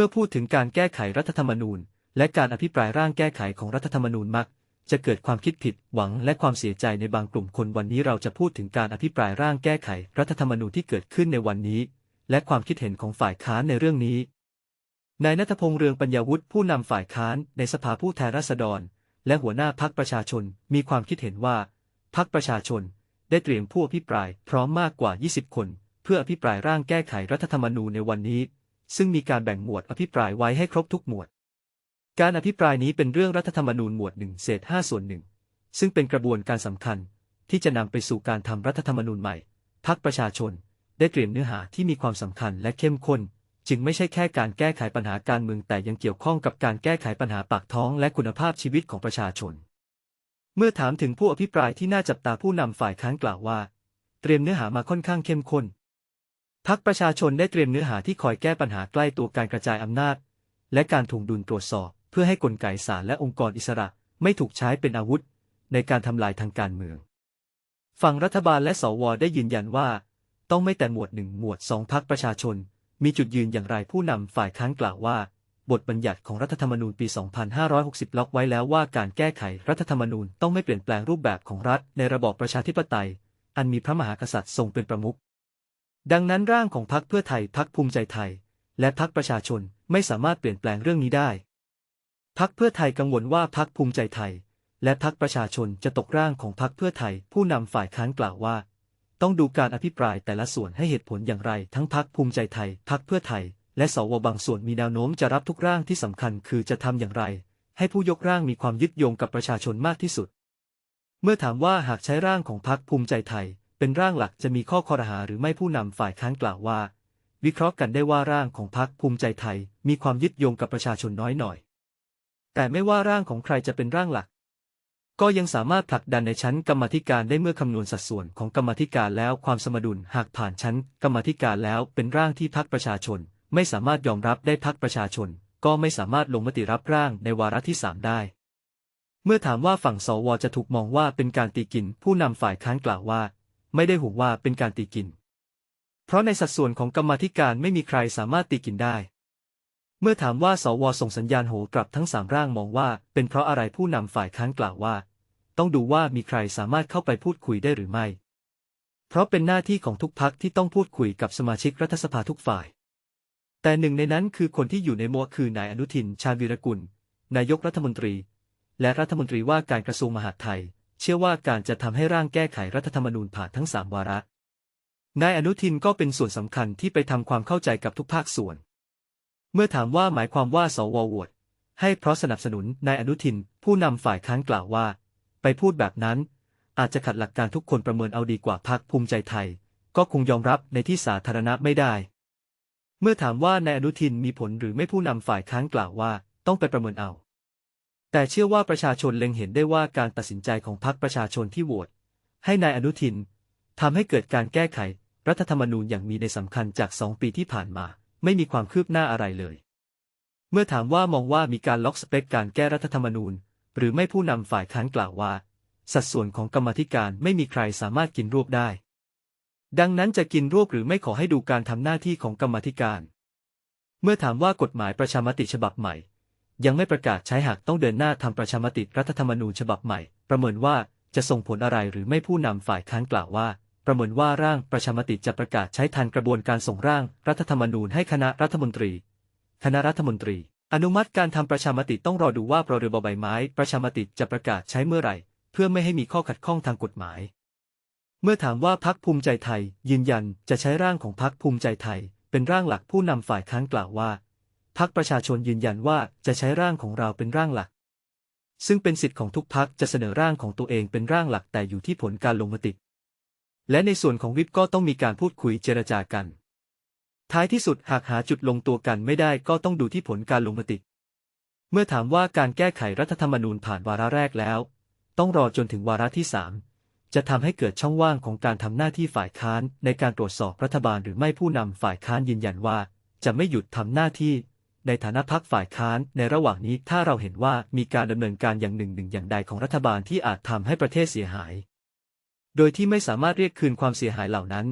มื่อพูดถึงการแก้ไขรัฐธรรมนูญ และการอภิปรายร่างแก้ไขของรัฐธรรมนูญมัก จะเกิดความคิดผิดหวังและความเสียใจในบางกลุ่มคนวันนี้เราจะพูดถึงการอภิปรายร่างแก้ไขรัฐธรรมนูญที่เกิดขึ้นในวันนี้ และความคิดเห็นของฝ่ายค้านในเรื่องนี้นายนัทพงษ์เรืองปัญญาวุฒิผู้นำฝ่ายค้านในสภาผู้แทนราษฎร และหัวหน้าพักประชาชนมีความคิดเห็นว่าพักประชาชนได้เตรียมผู้อภิปรายพร้อมมากกว่า 20 คน เพื่ออภิปรายร่างแก้ไขรัฐธรรมนูญในวันนี้ ซึ่งมีการแบ่งหมวดอภิปรายไว้ให้ครบทุกหมวด การอภิปรายนี้เป็นเรื่องรัฐธรรมนูญหมวดหนึ่งเศษ5ส่วนหนึ่งซึ่งเป็นกระบวนการสำคัญที่จะนำไปสู่การทำรัฐธรรมนูญใหม่พักประชาชน ได้เตรียมเนื้อหาที่มีความสำคัญและเข้มข้น จึงไม่ใช่แค่การแก้ไขปัญหาการเมืองแต่ยังเกี่ยวข้องกับการแก้ไขปัญหาปากท้องและคุณภาพชีวิตของประชาชน เมื่อถามถึงผู้อภิปรายที่น่าจับตาผู้นำฝ่ายค้านกล่าวว่า เตรียมเนื้อหามาค่อนข้างเข้มข้น พักประชาชนได้เตรียมเนื้อหาที่คอยแก้ปัญหาใกล้ตัวการกระจายอำนาจ และการถ่วงดุลตรวจสอบ เพื่อให้กลไกศาลและองค์กรอิสระไม่ถูกใช้เป็นอาวุธ ในการทำลายทางการเมือง ฝั่งรัฐบาลและสวได้ยืนยันว่า ต้องไม่แต่หมวดหนึ่งหมวดสองพักประชาชน มีจุดยืนอย่างไรผู้นำฝ่ายค้านกล่าวว่า บทบัญญัติของรัฐธรรมนูญปี 2560 ล็อกไว้แล้วว่าการแก้ไขรัฐธรรมนูญต้องไม่เปลี่ยนแปลงรูปแบบของรัฐในระบอบประชาธิปไตย อันมีพระมหากษัตริย์ทรงเป็นประมุข ดังนั้นร่างของพรรคเพื่อไทยพรรคภูมิใจไทย และพรรคประชาชนไม่สามารถเปลี่ยนแปลงเรื่องนี้ได้พรรคเพื่อไทยกังวลว่าพรรคภูมิใจไทย และพรรคประชาชนจะตกร่างของพรรคเพื่อไทย ผู้นำฝ่ายค้านกล่าวว่า ต้องดูการอภิปรายแต่ละส่วนให้เหตุผลอย่างไร ทั้งพรรคภูมิใจไทยพรรคเพื่อไทย และสวบางส่วนมีแนวโน้มจะรับทุกร่างที่สำคัญคือจะทำอย่างไร ให้ผู้ยกร่างมีความยึดโยงกับประชาชนมากที่สุด เมื่อถามว่าหากใช้ร่างของพรรคภูมิใจไทย เป็นร่างหลักจะมีข้อคอรหาหรือไม่ผู้นำฝ่ายค้านกล่าวว่า วิเคราะห์กันได้ว่าร่างของพรรคภูมิใจไทย มีความยึดโยงกับประชาชนน้อยหน่อย แต่ไม่ว่าร่างของใครจะเป็นร่างหลัก ก็ยังสามารถผลักดันในชั้นกรรมธิการได้เมื่อคำนวณสัดส่วนของกรรมธิการแล้วความสมดุลหากผ่านชั้น กรรมธิการแล้วเป็นร่างที่พรรคประชาชน ไม่สามารถยอมรับได้พรรคประชาชน ก็ไม่สามารถลงมติรับร่างในวาระที่สามได้เมื่อถามว่าฝั่งสวจะถูกมองว่าเป็นการตีกิน ผู้นำฝ่ายค้านกล่าวว่า ไม่ได้ห่วงว่าเป็นการตีกิน เพราะในสัดส่วนของกรรมธิการไม่มีใครสามารถตีกินได้ เมื่อถามว่าสวส่งสัญญาณโหกลับทั้งสามร่างมองว่า เป็นเพราะอะไรผู้นำฝ่ายค้านกล่าวว่า ต้องดูว่ามีใครสามารถเข้าไปพูดคุยได้หรือไม่ เพราะเป็นหน้าที่ของทุกพักที่ต้องพูดคุยกับสมาชิกรัฐสภาทุกฝ่าย แต่หนึ่งในนั้นคือคนที่อยู่ในมัวคือนายอนุทิน ชาญวีรกุล นายกรัฐมนตรี และรัฐมนตรีว่าการกระทรวงมหาดไทย เชื่อว่าการจะทำให้ร่างแก้ไขรัฐธรรมนูญผ่านทั้งสามวาระ นายอนุทินก็เป็นส่วนสำคัญที่ไปทำความเข้าใจกับทุกภาคส่วน เมื่อถามว่าหมายความว่าสวโหวตให้เพราะสนับสนุนนายอนุทิน ผู้นำฝ่ายค้านกล่าวว่า ไปพูดแบบนั้น อาจจะขัดหลักการทุกคนประเมินเอาดีกว่าพรรคภูมิใจไทย ก็คงยอมรับในที่สาธารณะไม่ได้ เมื่อถามว่านายอนุทินมีผลหรือไม่ผู้นำฝ่ายค้านกล่าวว่า ต้องไปประเมินเอา แต่เชื่อว่าประชาชนเล็งเห็นได้ว่าการตัดสินใจของพรรคประชาชนที่โหวตให้นายอนุทินทำให้เกิดการแก้ไขรัฐธรรมนูญอย่างมีในสำคัญจากสองปีที่ผ่านมา ไม่มีความคืบหน้าอะไรเลย เมื่อถามว่ามองว่ามีการล็อกสเปคการแก้รัฐธรรมนูญ หรือไม่ผู้นำฝ่ายค้านกล่าวว่า สัดส่วนของกรรมธิการไม่มีใครสามารถกินรวบได้ ดังนั้นจะกินรวบหรือไม่ขอให้ดูการทำหน้าที่ของกรรมธิการ เมื่อถามว่ากฎหมายประชามติฉบับใหม่ ยังไม่ประกาศใช้หากต้องเดินหน้าทำประชามติรัฐธรรมนูญฉบับใหม่ ประเมินว่าจะส่งผลอะไรหรือไม่ผู้นำฝ่ายค้านกล่าวว่า ประเมินว่าร่างประชามติจะประกาศใช้ทันกระบวนการส่งร่างรัฐธรรมนูญให้คณะรัฐมนตรี คณะรัฐมนตรี อนุมัติการทำประชามติต้องรอดูว่าพรบใบไม้ ประชามติจะประกาศใช้เมื่อไหร่ เพื่อไม่ให้มีข้อขัดข้องทางกฎหมาย เมื่อถามว่าพักภูมิใจไทย ยืนยันจะใช้ร่างของพักภูมิใจไทย เป็นร่างหลักผู้นำฝ่ายค้านกล่าวว่า พักประชาชนยืนยันว่าจะใช้ร่างของเราเป็นร่างหลัก ซึ่งเป็นสิทธิ์ของทุกพักจะเสนอร่างของตัวเองเป็นร่างหลักแต่อยู่ที่ผลการลงมติ และในส่วนของวิปก็ต้องมีการพูดคุยเจรจากัน ท้ายที่สุดหากหาจุดลงตัวกันไม่ได้ก็ต้องดูที่ผลการลงมติ เมื่อถามว่าการแก้ไขรัฐธรรมนูญผ่านวาระแรกแล้ว ต้องรอจนถึงวาระที่สามจะทำให้เกิดช่องว่างของการทำหน้าที่ฝ่ายค้านในการตรวจสอบรัฐบาลหรือไม่ผู้นำฝ่ายค้านยืนยันว่า จะไม่หยุดทำหน้าที่ ในฐานะพักฝ่ายค้าน ในระหว่างนี้ถ้าเราเห็นว่ามีการดำเนินการอย่างหนึ่งหนึ่งอย่างใดของรัฐบาลที่อาจทำให้ประเทศเสียหาย โดยที่ไม่สามารถเรียกคืนความเสียหายเหล่านั้น